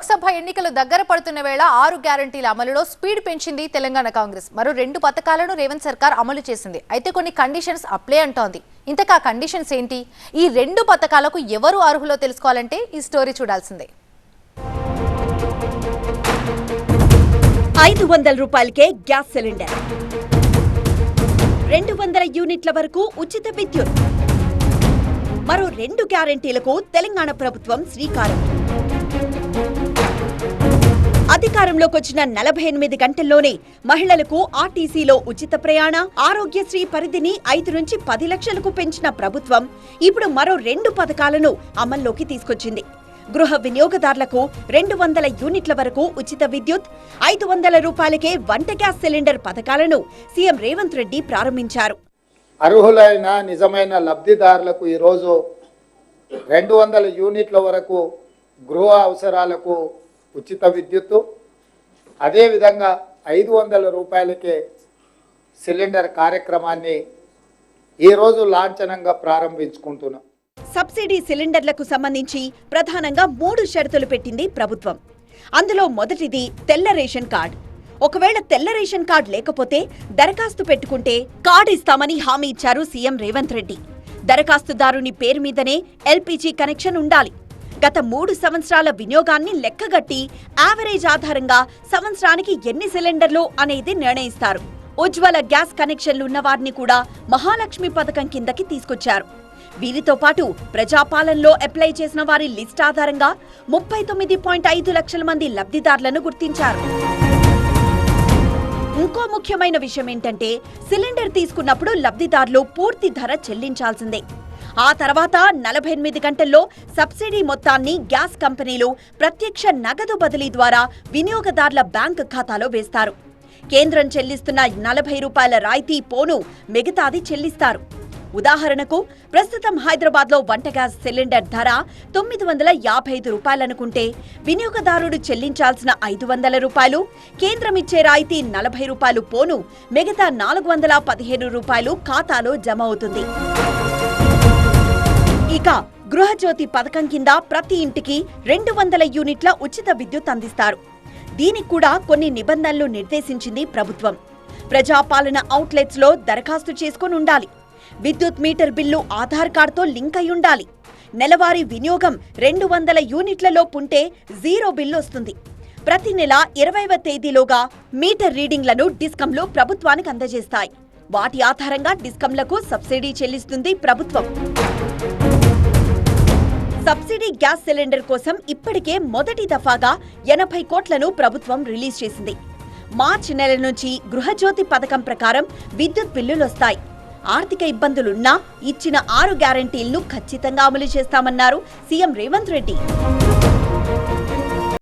లోక్సభ ఎన్నికలు దగ్గర పడుతున్న వేళ ఆరు గ్యారంటీల అమలులో స్పీడ్ పెంచింది తెలంగాణ కాంగ్రెస్. మరో రెండు పథకాలను రేవంత్ సర్కార్ అమలు చేసింది. అయితే కొన్ని కండిషన్స్ అప్లై అంటోంది. ఇంతకా కండిషన్స్ ఏంటి? ఈ రెండు పథకాలకు ఎవరు అర్హులో తెలుసుకోవాలంటే ఈ స్టోరీ చూడాల్సిందే. ఐదు వందల రూపాయలకే గ్యాస్ సిలిండర్. రెండు వందల యూనిట్ల వరకు ఉచిత విద్యుత్. మరో రెండు గ్యారంటీలకు తెలంగాణ ప్రభుత్వం శ్రీకారం. అధికారంలోకి వచ్చిన నలభై ఎనిమిది గంటల్లోనే మహిళలకు ఆర్టీసీలో ఉచిత ప్రయాణ ఆరోగ్యశ్రీ పరిధిని ఐదు నుంచి పది లక్షలకు పెంచిన ప్రభుత్వం ఇప్పుడు మరో రెండు పథకాలను అమల్లోకి తీసుకొచ్చింది. గృహ వినియోగదారులకు రెండు వందల యూనిట్ల వరకు ఉచిత విద్యుత్ ఐదు వందల రూపాయలకే వంట గ్యాస్ సిలిండర్ పథకాలను సీఎం రేవంత్ రెడ్డి ప్రారంభించారు. అర్హులైన నిజమైన లబ్ధిదారులకు ఈరోజు రెండు వందల యూనిట్ల వరకు గృహ అవసరాలకు ఉచిత విద్యుత్తు అదేవిధంగా ఐదు వందల రూపాయలకే సిలిండర్ కార్యక్రమాన్ని ఈరోజు లాంఛనంగా ప్రారంభించుకుంటున్నాం. సబ్సిడీ సిలిండర్లకు సంబంధించి ప్రధానంగా మూడు షరతులు పెట్టింది ప్రభుత్వం. అందులో మొదటిది తెల్ల రేషన్ కార్డ్. ఒకవేళ తెల్ల రేషన్ కార్డ్ లేకపోతే దరఖాస్తు పెట్టుకుంటే కార్డు ఇస్తామని హామీ ఇచ్చారు సీఎం రేవంత్ రెడ్డి. దరఖాస్తుదారుని పేరు మీదనే ఎల్పీజీ కనెక్షన్ ఉండాలి. గత మూడు సంవత్సరాల వినియోగాన్ని లెక్కగట్టి యావరేజ్ ఆధారంగా సంవత్సరానికి ఎన్ని సిలిండర్లు అనేది నిర్ణయిస్తారు. ఉజ్వల గ్యాస్ కనెక్షన్లు ఉన్న వారిని కూడా మహాలక్ష్మి పథకం కిందకి తీసుకొచ్చారు. వీరితో పాటు ప్రజాపాలనలో అప్లై చేసిన వారి లిస్ట్ ఆధారంగా ముప్పై తొమ్మిది పాయింట్ ఐదు లక్షల మంది లబ్ధిదారులను గుర్తించారు. ఇంకో ముఖ్యమైన విషయం ఏంటంటే సిలిండర్ తీసుకున్నప్పుడు లబ్ధిదారులు పూర్తి ధర చెల్లించాల్సిందే. ఆ తర్వాత నలభై ఎనిమిది గంటల్లో సబ్సిడీ మొత్తాన్ని గ్యాస్ కంపెనీలు ప్రత్యక్ష నగదు బదిలీ ద్వారా వినియోగదారుల బ్యాంక్ ఖాతాలో వేస్తారు. కేంద్రం చెల్లిస్తున్న నలభై రూపాయల రాయితీ పోను మిగతాది చెల్లిస్తారు. ఉదాహరణకు ప్రస్తుతం హైదరాబాద్లో వంట గ్యాస్ సిలిండర్ ధర తొమ్మిది వందల యాభై ఐదు రూపాయలనుకుంటే వినియోగదారుడు చెల్లించాల్సిన ఐదు వందల రూపాయలు కేంద్రం ఇచ్చే రాయితీ నలభై రూపాయలు పోను మిగతా నాలుగు వందల పదిహేను రూపాయలు ఖాతాలో జమ అవుతుంది. ఇక గృహజ్యోతి పథకం కింద ప్రతి ఇంటికి రెండు వందల యూనిట్ల ఉచిత విద్యుత్ అందిస్తారు. దీనికి కూడా కొన్ని నిబంధనలు నిర్దేశించింది ప్రభుత్వం. ప్రజాపాలన అవుట్లెట్స్లో దరఖాస్తు చేసుకొని ఉండాలి. విద్యుత్ మీటర్ బిల్లు ఆధార్ కార్డుతో లింక్ అయి ఉండాలి. నెలవారీ వినియోగం రెండు వందల యూనిట్లలో పుంటే జీరో బిల్లు వస్తుంది. ప్రతి నెల ఇరవైవ తేదీలోగా మీటర్ రీడింగ్లను డిస్కంలు ప్రభుత్వానికి అందజేస్తాయి. వాటి ఆధారంగా డిస్కంలకు సబ్సిడీ చెల్లిస్తుంది ప్రభుత్వం. సబ్సిడీ గ్యాస్ సిలిండర్ కోసం ఇప్పటికే మొదటి దఫాగా ఎనభై కోట్లను ప్రభుత్వం రిలీజ్ చేసింది. మార్చి నెల నుంచి గృహజ్యోతి పథకం ప్రకారం విద్యుత్ బిల్లులొస్తాయి ఆర్థిక ఇబ్బందులున్నా ఇచ్చిన ఆరు గ్యారంటీలను ఖచ్చితంగా అమలు చేస్తామన్నారు సీఎం రేవంత్ రెడ్డి.